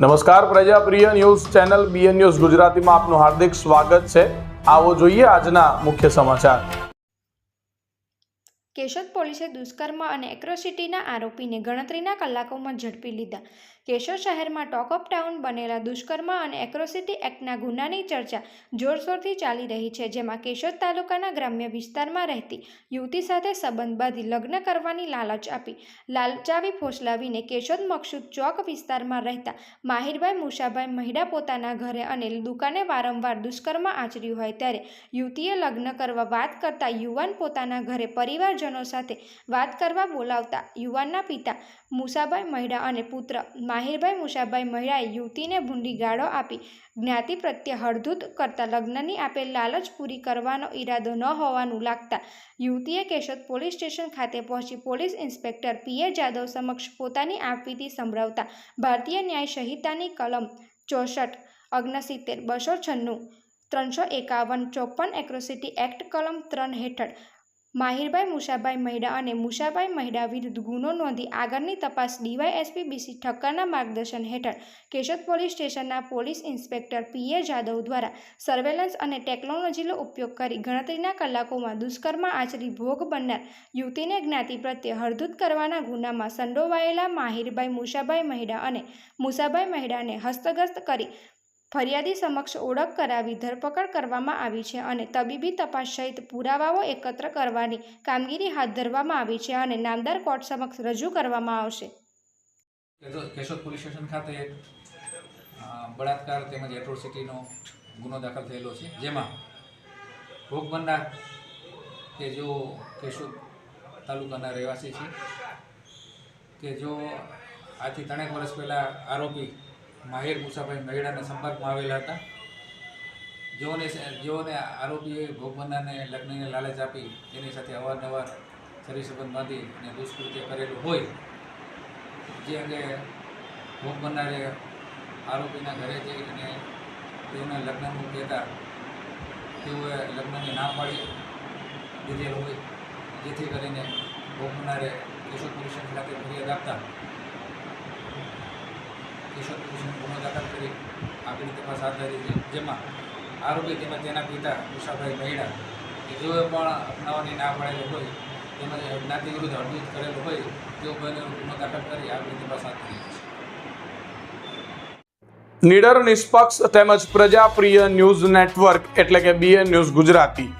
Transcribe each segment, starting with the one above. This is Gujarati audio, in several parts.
નમસ્કાર પ્રજાપ્રિય news channel B N news ગુજરાતીમાં આપનું હાર્દિક સ્વાગત છે. આવો જોઈએ આજના મુખ્ય સમાચાર. કેશોદ પોલીસે દુષ્કર્મ અને એક્રોસિટીના આરોપીને ગણતરીના કલાકોમાં ઝડપી લીધા. કેશોદ શહેરમાં ટોક ઓફ ટાઉન બનેલા દુષ્કર્મ અને એક્રોસિટી એક્ટના ગુનાની ચર્ચા જોરશોરથી ચાલી રહી છે, જેમાં કેશોદ તાલુકાના ગ્રામ્ય વિસ્તારમાં રહેતી યુવતી સાથે સંબંધ બાંધી લગ્ન કરવાની લાલચ આપી. લાલચાવી ફોસલાવીને કેશોદ મકસૂદ ચોક વિસ્તારમાં રહેતા માહિરભાઈ મુસાભાઈ મહિડા પોતાના ઘરે અને દુકાને વારંવાર દુષ્કર્મ આચર્યું હોય ત્યારે યુવતીએ લગ્ન કરવા વાત કરતા યુવાન પોતાના ઘરે પરિવારજનો સાથે વાત કરવા બોલાવતા યુવાનના પિતા મુસાભાઈ મહિડા અને પુત્ર માહિરભાઈ મુસાભાઈ મહિડાએ યુવતીને ભૂંડી ગાળો આપી. જ્ઞાતિ પ્રત્યે હળધૂત કરતા લગ્નની આપેલ લાલચ પૂરી કરવાનો ઈરાદો ન હોવાનું લાગતા યુવતીએ કેશોદ પોલીસ સ્ટેશન ખાતે પહોંચી પોલીસ ઇન્સ્પેક્ટર પીએ જાદવ સમક્ષ પોતાની આપવીતી સંભળાવતા ભારતીય ન્યાય સંહિતાની કલમ ચોસઠ ઓગણસિત્તેર બસો છન્નું, ત્રણસો એકાવન, ચોપન એક્રોસિટી એક્ટ કલમ ત્રણ હેઠળ માહિરભાઈ, મુસાભાઈ મહિડા અને મુસાભાઈ મહિડા વિરુદ્ધ ગુનો નોંધી આગળની તપાસ ડીવાયએસપી બીસી ઠક્કરના માર્ગદર્શન હેઠળ કેશોદ પોલીસ સ્ટેશનના police inspector P A Jadav દ્વારા સર્વેલન્સ અને ટેકનોલોજીનો ઉપયોગ કરી ગણતરીના કલાકોમાં દુષ્કર્મ આચરી ભોગ બનનાર યુવતીને જ્ઞાતિ પ્રત્યે હળધૂત કરવાના ગુનામાં સંડોવાયેલા માહિરભાઈ, મુસાભાઈ મહિડા અને મુસાભાઈ મહિડાને હસ્તગસ્ત કરી ફરિયાદી સમક્ષ ઓળખ કરાવી ધરપકડ કરવામાં આવી છે અને તબીબી તપાસ સહિત પુરાવાઓ એકત્ર કરવાની કામગીરી હાથ ધરવામાં આવી છે અને નામદાર કોર્ટ સમક્ષ રજૂ કરવામાં આવશે. કેશોદ પોલીસ સ્ટેશન ખાતે બળાત્કાર તેમજ એટ્રોસિટીનો ગુનો દાખલ થયેલો છે, જેમાં ભોગ બનનાર કે જો કેશોદ તાલુકાના રહેવાસી છે, કે જો આજથી ત્રણેક વર્ષ પહેલાં આરોપી માહિર મુસાભાઈ મહેડાના સંપર્કમાં આવેલા હતા. જેઓને જેઓને આરોપીએ ભોગ લગ્નને લાલચ આપી તેની સાથે અવારનવાર શરીર સંબંધ બાંધી અને દુષ્કૃત્ય કરેલું હોય, જે અંગે ભોગ બનનારે આરોપીના ઘરે જઈને તેઓને લગ્નનું કહેતા તેઓએ લગ્નની ના પાડી દીધેલ હોય, જેથી કરીને ભોગ બનનારે કેશોદ પોલીસ સ્ટેશન ખાતે ફરિયાદ આપતા કેશોદ પોલીસને ગુનો દાખલ કરી આગળની તપાસ હાથ ધરી છે. જેમાં આરોપી તેમજ તેના પિતા ઉષાભાઈ મહિડા કે પણ અપનાવવાની ના પાડેલો હોય, તેમજ જ્ઞાતિ વિરુદ્ધ અડધૂત કરેલું હોય, તેઓ ગુનો દાખલ કરી આગળની તપાસ હાથ ધરી છે. નીડર, નિષ્પક્ષ તેમજ પ્રજાપ્રિય ન્યૂઝ નેટવર્ક એટલે કે B N news Gujarati.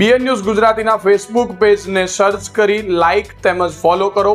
B N news ગુજરાતીના ફેસબુક પેજને સર્ચ કરી લાઇક તેમજ ફોલો કરો.